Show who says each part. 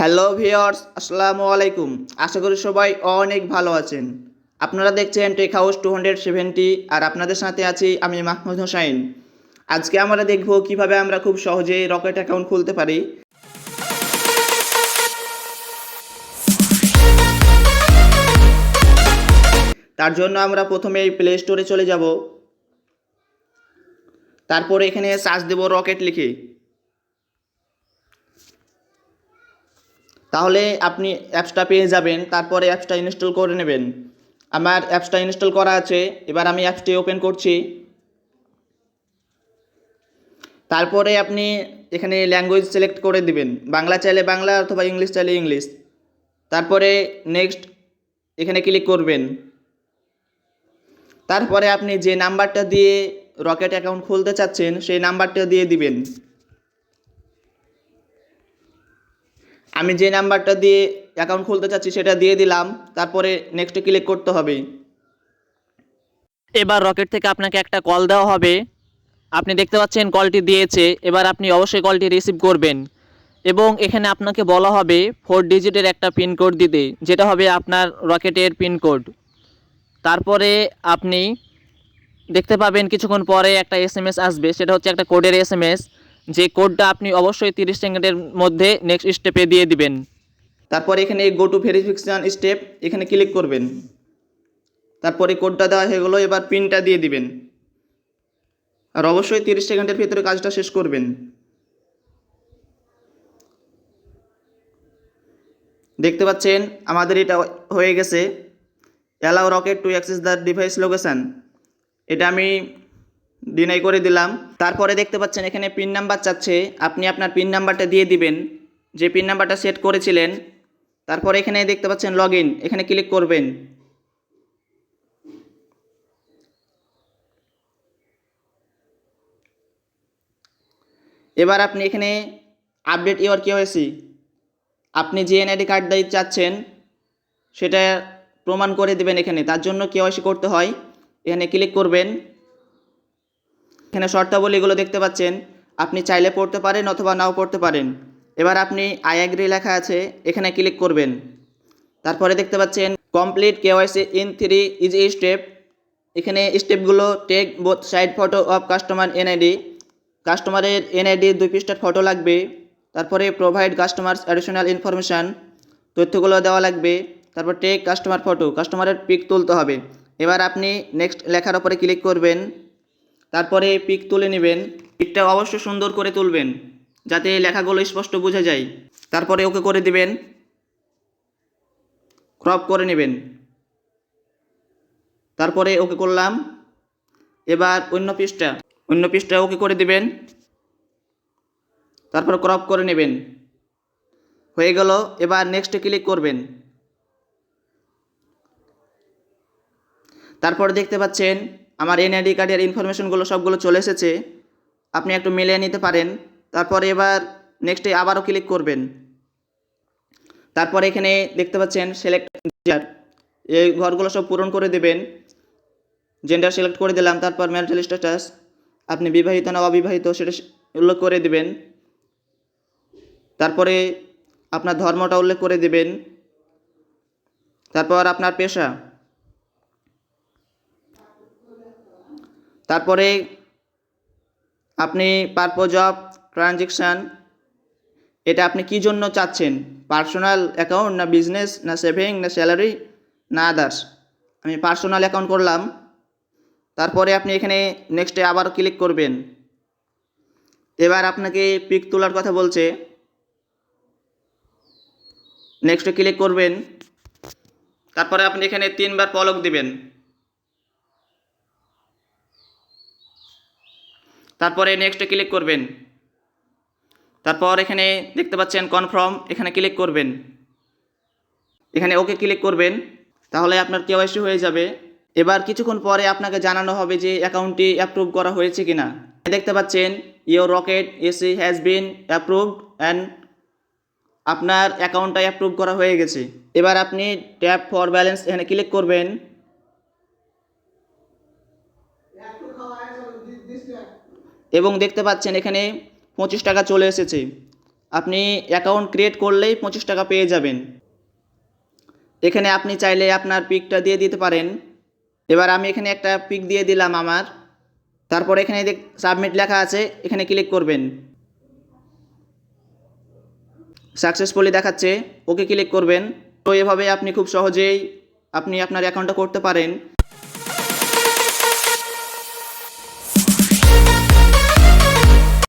Speaker 1: Hello viewers আসসালামু আলাইকুম। আশা করি সবাই অনেক ভালো আছেন। আপনারা দেখছেন tech house two hundred seventy আর আপনাদের সাথে আছি আমি মাহমুদ হোসাইন। আজকে আমরা দেখব কীভাবে আমরা খুব সহজেই রকেট অ্যাকাউন্ট খুলতে পারি। তার জন্য আমরা প্রথমে প্লে স্টোরে চলে যাব। তারপর এখানে সার্চ দেব রকেট লিখে। তাহলে আপনি অ্যাপসটা পেয়ে যাবেন, তারপরে অ্যাপসটা ইনস্টল করে নেবেন। আমার অ্যাপসটা ইনস্টল করা আছে, এবার আমি অ্যাপসটি ওপেন করছি। তারপরে আপনি এখানে ল্যাঙ্গুয়েজ সিলেক্ট করে দিবেন, বাংলা চাইলে বাংলা অথবা ইংলিশ চাইলে ইংলিশ। তারপরে নেক্সট এখানে ক্লিক করবেন। তারপরে আপনি যে নাম্বারটা দিয়ে রকেট অ্যাকাউন্ট খুলতে চাচ্ছেন, সেই নাম্বারটা দিয়ে দিবেন। আমি যে নাম্বারটা দিয়ে অ্যাকাউন্ট খুলতে চাচ্ছি সেটা দিয়ে দিলাম, তারপরে নেক্সটে ক্লিক করতে হবে।
Speaker 2: এবার রকেট থেকে আপনাকে একটা কল দেওয়া হবে। আপনি দেখতে পাচ্ছেন কলটি দিয়েছে, এবার আপনি অবশ্যই কলটি রিসিভ করবেন। এবং এখানে আপনাকে বলা হবে ফোর ডিজিটের একটা পিনকোড দিতে, যেটা হবে আপনার রকেটের পিনকোড তারপরে আপনি দেখতে পাবেন কিছুক্ষণ পরে একটা এসএমএস আসবে, সেটা হচ্ছে একটা কোডের এসএমএস যে কোডটা আপনি অবশ্যই তিরিশ সেকেন্ডের মধ্যে নেক্সট স্টেপে দিয়ে দিবেন।
Speaker 1: তারপরে এখানে গো টু ভেরিফিকেশান স্টেপ এখানে ক্লিক করবেন। তারপরে কোডটা দেওয়া হয়ে গেলো, এবার পিনটা দিয়ে দিবেন। আর অবশ্যই তিরিশ সেকেন্ডের ভিতরে কাজটা শেষ করবেন। দেখতে পাচ্ছেন, আমাদের এটা হয়ে গেছে। Allow Rocket to access the device location এটা আমি ডিনাই করে দিলাম। তারপরে দেখতে পাচ্ছেন এখানে পিন নাম্বার চাচ্ছে। আপনি আপনার পিন নাম্বারটা দিয়ে দিবেন। যে পিন নাম্বারটা সেট করেছিলেন, তারপরে এখানে দেখতে পাচ্ছেন লগ এখানে ক্লিক করবেন। এবার আপনি এখানে আপডেট ইওর কেওয়াইসি আপনি যে এনআইডি কার্ড দিয়ে চাচ্ছেন, সেটা প্রমাণ করে দেবেন এখানে। তার জন্য কেওয়াইসি করতে হয়। এখানে ক্লিক করবেন। এখানে শর্তাবলীগুলো দেখতে পাচ্ছেন। আপনি চাইলে পড়তে পারেন অথবা নাও পড়তে পারেন। এবার আপনি আই অ্যাগ্রি লেখা আছে, এখানে ক্লিক করবেন। তারপরে দেখতে পাচ্ছেন complete KYC in three is a step এখানে স্টেপগুলো take both side photo of customer NID কাস্টমারের এনআইডি দুই পৃষ্ঠার ফটো লাগবে। তারপরে প্রোভাইড কাস্টমার্স অ্যাডিশনাল ইনফরমেশান তথ্যগুলো দেওয়া লাগবে। তারপর টেক কাস্টমার ফটো কাস্টমারের পিক তুলতে হবে। এবার আপনি নেক্সট লেখার ওপরে ক্লিক করবেন। তারপরে পিক তুলে নেবেন। পিকটা অবশ্যই সুন্দর করে তুলবেন, যাতে লেখাগুলো স্পষ্ট বোঝা যায়। তারপরে ওকে করে দিবেন, ক্রপ করে নেবেন। তারপরে ওকে করলাম, এবার অন্য পৃষ্ঠা অন্য পৃষ্ঠা ওকে করে দিবেন। তারপর ক্রপ করে নেবেন। হয়ে গেল, এবার নেক্সটে ক্লিক করবেন। তারপর দেখতে পাচ্ছেন আমার এনআইডি কার্ডের ইনফরমেশনগুলো সবগুলো চলে এসেছে। আপনি একটু মিলিয়ে নিতে পারেন। তারপর এবার নেক্সটে আবারও ক্লিক করবেন। তারপর এখানে দেখতে পাচ্ছেন সিলেক্ট জেন্ডার এই ঘরগুলো সব পূরণ করে দেবেন। জেন্ডার সিলেক্ট করে দিলাম, তারপর ম্যারিটাল স্ট্যাটাস আপনি বিবাহিত না অবিবাহিত সেটা উল্লেখ করে দিবেন। তারপরে আপনার ধর্মটা উল্লেখ করে দিবেন। তারপর আপনার পেশা। তারপরে আপনি পারপোজ অফ ট্রানজেকশান এটা আপনি কি জন্য চাচ্ছেন? পার্সোনাল অ্যাকাউন্ট না বিজনেস না সেভিং না স্যালারি না আদার্স আমি পার্সোনাল অ্যাকাউন্ট করলাম, তারপরে আপনি এখানে নেক্সটে আবার ক্লিক করবেন। এবার আপনাকে পিক তোলার কথা বলছে। নেক্সটে ক্লিক করবেন। তারপরে আপনি এখানে তিনবার পলক দিবেন। তারপরে নেক্সটে ক্লিক করবেন। তারপর এখানে দেখতে পাচ্ছেন কনফার্ম এখানে ক্লিক করবেন। এখানে ওকে ক্লিক করবেন, তাহলে আপনার কেওয়াইসি হয়ে যাবে। এবার কিছুক্ষণ পরে আপনাকে জানানো হবে যে অ্যাকাউন্টটি অ্যাপ্রুভ করা হয়েছে কিনা। দেখতে পাচ্ছেন your Rocket AC has been approved and আপনার অ্যাকাউন্টটা অ্যাপ্রুভ করা হয়ে গেছে। এবার আপনি ট্যাপ ফর ব্যালেন্স এখানে ক্লিক করবেন। এবং দেখতে পাচ্ছেন এখানে পঁচিশ টাকা চলে এসেছে। আপনি অ্যাকাউন্ট ক্রিয়েট করলেই পঁচিশ টাকা পেয়ে যাবেন। এখানে আপনি চাইলে আপনার পিকটা দিয়ে দিতে পারেন। এবার আমি এখানে একটা পিক দিয়ে দিলাম আমার। তারপর এখানে দেখ সাবমিট লেখা আছে, এখানে ক্লিক করবেন। সাকসেসফুলি দেখাচ্ছে, ওকে ক্লিক করবেন। তো এভাবে আপনি খুব সহজেই আপনি আপনার অ্যাকাউন্টটা করতে পারেন।